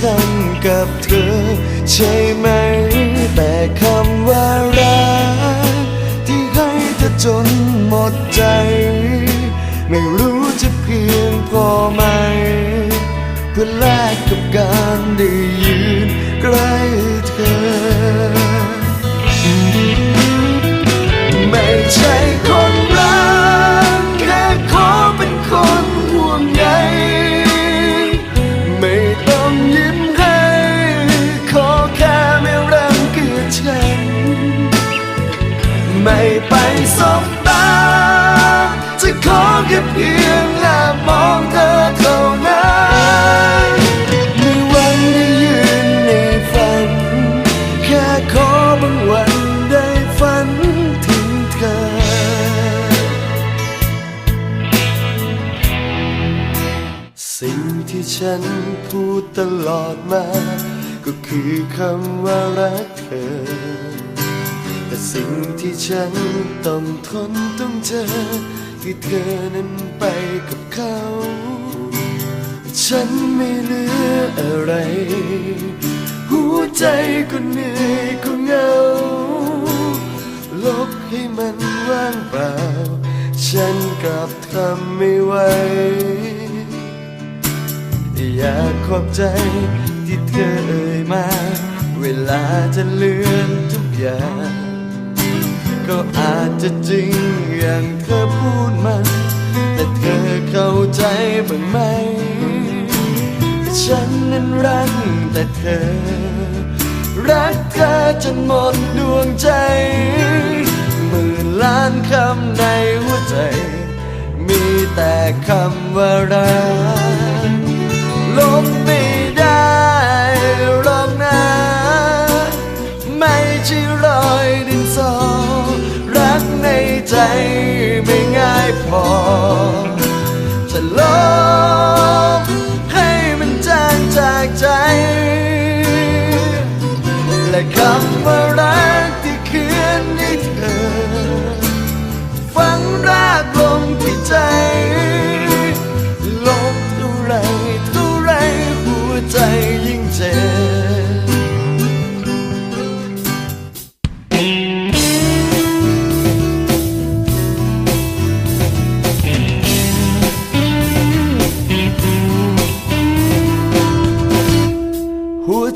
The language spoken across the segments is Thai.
คัญกับเธอ ใช่ไหม แต่คำว่ารักที่ให้เธอจนหมดใจ ไม่รู้จะเพียงพอไหม เพื่อแลกกับการได้ยืนใกล้ ไม่ไปสบตาจะขอแค่เพียงแอบมองเธอเท่านั้นในวันที่ยืนในฝัน แค่ขอบางวันได้ฝันถึงเธอ สิ่งที่ฉันพูดตลอดมา ก็คือคำว่ารักเธอ สิ่งที่ฉันต้องทนต้องเจอที่เธอนั้นไปกับเขา ฉันไม่เหลืออะไร หัวใจก็เหนื่อยก็เหงา ลบให้มันว่างเปล่า ฉันกลับทำไม่ไหว อยากขอบใจที่เธอเอ่ยมา เวลาจะเลือนทุกอย่าง ก็อาจจะจริงอย่างเธอพูดมาแต่เธอเข้าใจบ้างไหม ฉันนั้นรักแต่เธอ รักเธอจนหมดดวงใจหมื่นล้านคำในหัวใจ มีแต่คำว่ารักลบไม่ ใจไม่ง่ายพอ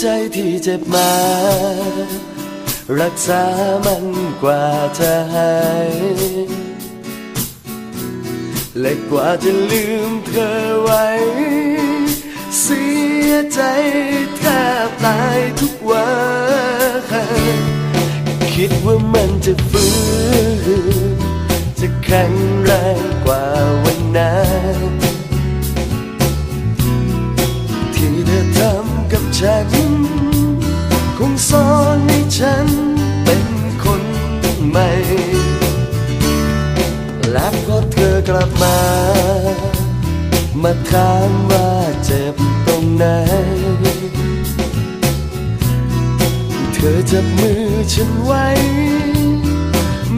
ใจที่เจ็บมา รักษามันกว่าจะหายและกว่าจะลืมเธอไว้ เสียใจแทบตายทุกวันคิดว่ามันจะฟื้นจะแข็งแรงกว่าวันนั้นที่เธอทำกับฉัน คงสอนให้ฉันเป็นคนใหม่ และพอเธอกลับมา มาถามว่าเจ็บตรงไหน เธอจับมือฉันไว้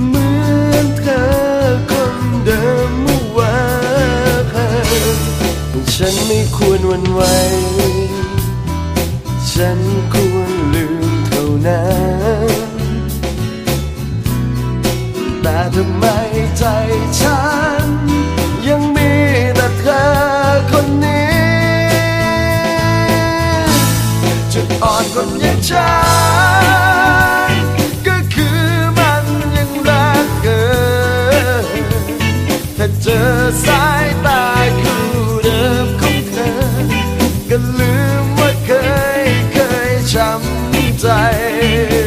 เหมือนเธอคนเดิมเมื่อวานฉันไม่ควรวันไหวฉันควร ลืำ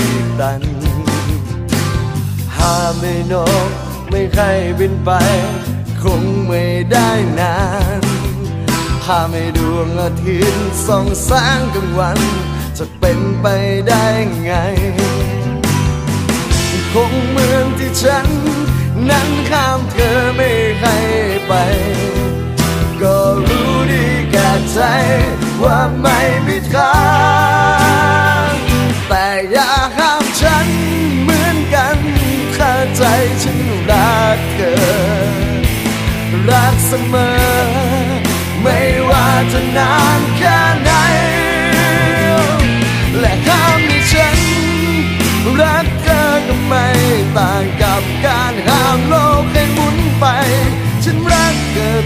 อนมันตัน ห้ามไม่นกไม่ให้บินไป คงไม่ได้นานห้ามไม่ดวงอาทิตย์ส่องแสงกลางวัน จะเป็นไปได้ไง คงเหมือนที่ฉัน นั้นข้ามเธอไม่ให้ไป ก็รู้ดีแก่ใจว่าไม่มีทาง ใจฉันรักเธอ รักเสมอ ไม่ว่าจะนานแค่ไหน และห้ามให้ฉัน รักเธอก็ไม่ต่างกับการห้ามโลกให้หมุนไป ฉันรักเธอ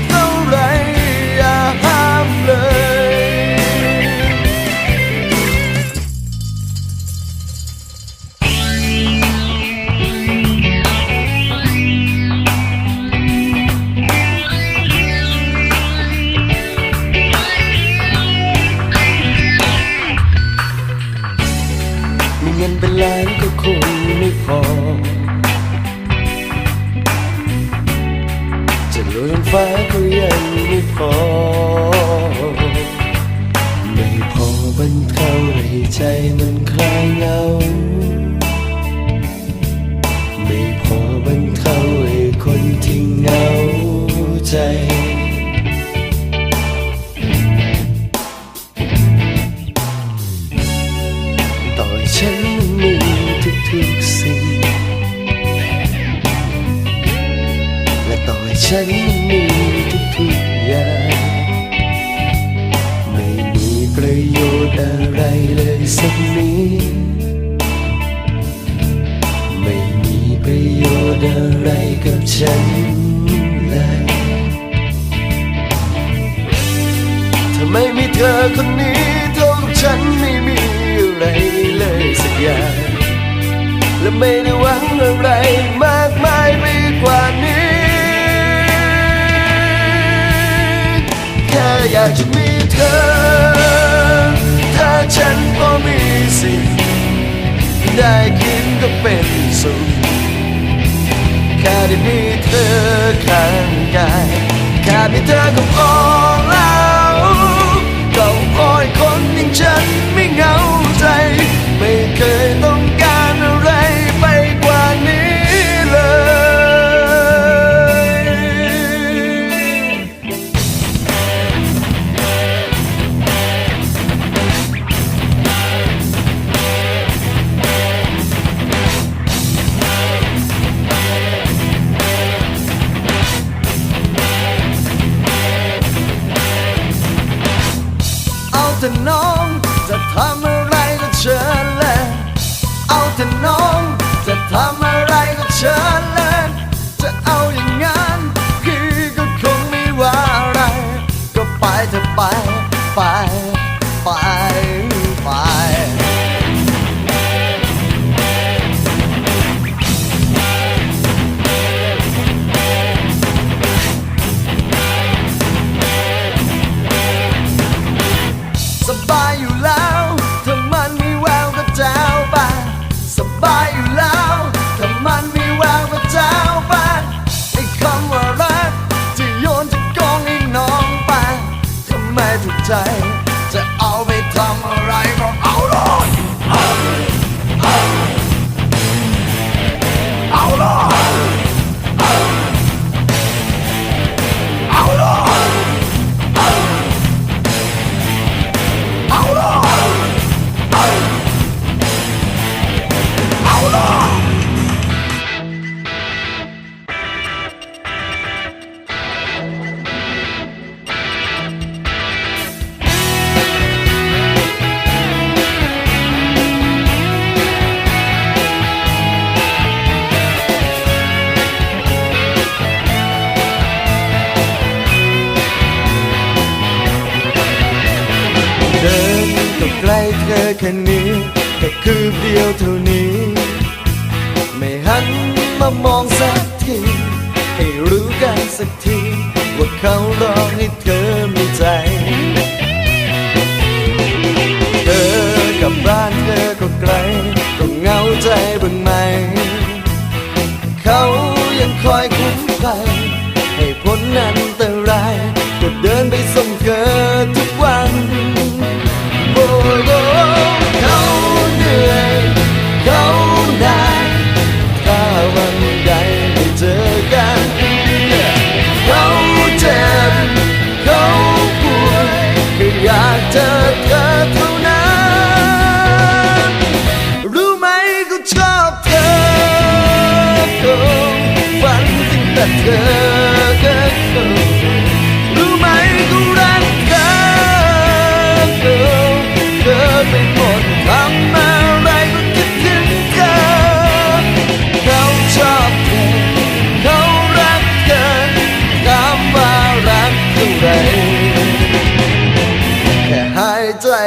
ที่ ไม่มีเธอคนนี้โลกฉันไม่มีอะไรเลยสักอย่าง และไม่ได้หวังอะไรมากมายไปกว่านี้ แค่อยากจะมีเธอ ถ้าฉันพอมีสิ่งได้กินก็เป็นสุขแค่ได้มีเธอข้างกายแค่มีเธอก็พอแล้ว แต่น้อง จะทำอะไรก็เชิญเลย เอาแต่น้อง จะทำอะไรก็เชิญเลย จะเอาอย่างงั้นพี่ก็คงไม่ว่าอะไร ก็ไปเถอะไป ไป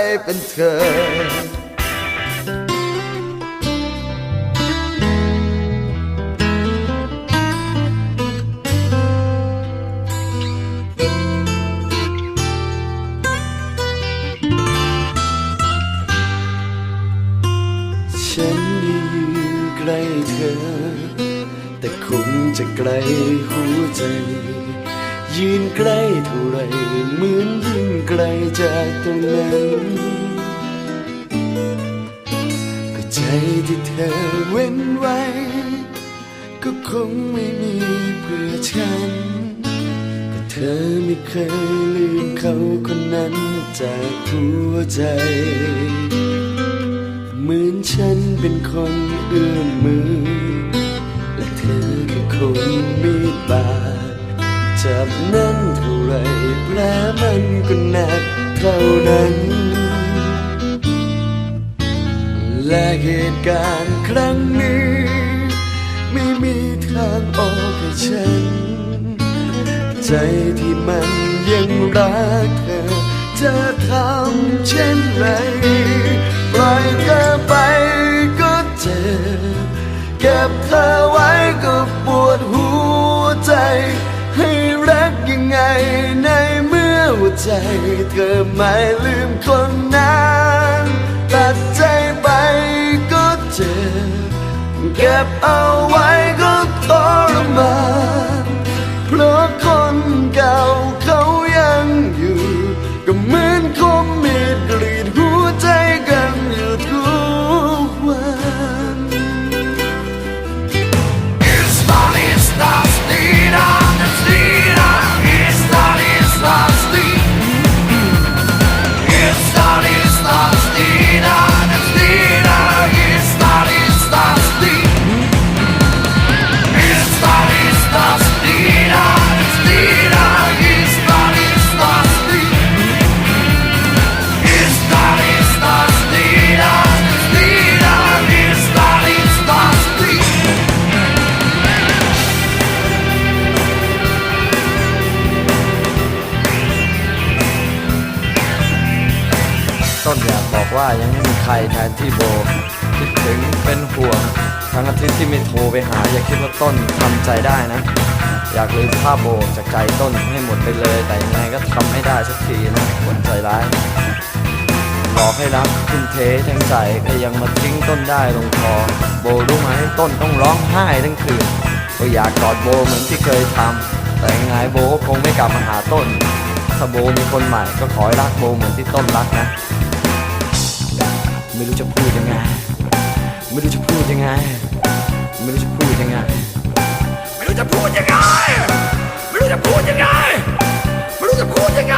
าย ยืนใกล้เท่าไรเหมือนยิ่งไกลจากตรงนั้น ก็ใจที่เธอเว้นไว้ ก็คงไม่มีเพื่อฉัน ก็เธอไม่เคยลืมเขาคนนั้นจากหัวใจ เหมือนฉันเป็นคนเอื้อมมือ และเธอคือคนมีดบาด จับนั้นเท่าไรแผลมันก็หนักเท่านั้น และเหตุการณ์ครั้งนี้ ไม่มีทางออกให้ฉัน ใจที่มันยังรักเธอจะทำเช่นไร ปล่อยเธอไปก็เจ็บเก็บเธอไว้ก็ปวดหัวใจ ใจเธอไม่ลืมคนนั้นตัดใจไปก็เจ็บเก็บเอาไว้ก็ ยังไม่มีใครแทนที่โบ คิดถึงเป็นห่วง ทั้งอาทิตย์ที่ไม่โทรไปหา อย่าคิดว่าต้นทำใจได้นะ อยากลืมภาพโบจากใจต้นให้หมดไปเลย แต่ยังไงก็ทำไม่ได้สักทีนะคนใจร้ายหลอกให้รักคุณเททั้งใจก็ยังมาทิ้งต้นได้ลงคอ โบรู้ไหมต้นต้องร้องไห้ทั้งคืนก็อยากกอดโบเหมือนที่เคยทำแต่ยังไงโบก็คงไม่กลับมาหาต้นถ้าโบมีคนใหม่ก็ขอให้รักโบเหมือนที่ต้นรักนะ ไม่รู้จะพูดยังไง ไม่รู้จะพูดยังไง ไม่รู้จะพูดยังไง ไม่รู้จะพูดยังไง ไม่รู้จะพูดยังไง ไม่รู้จะพูดยังไง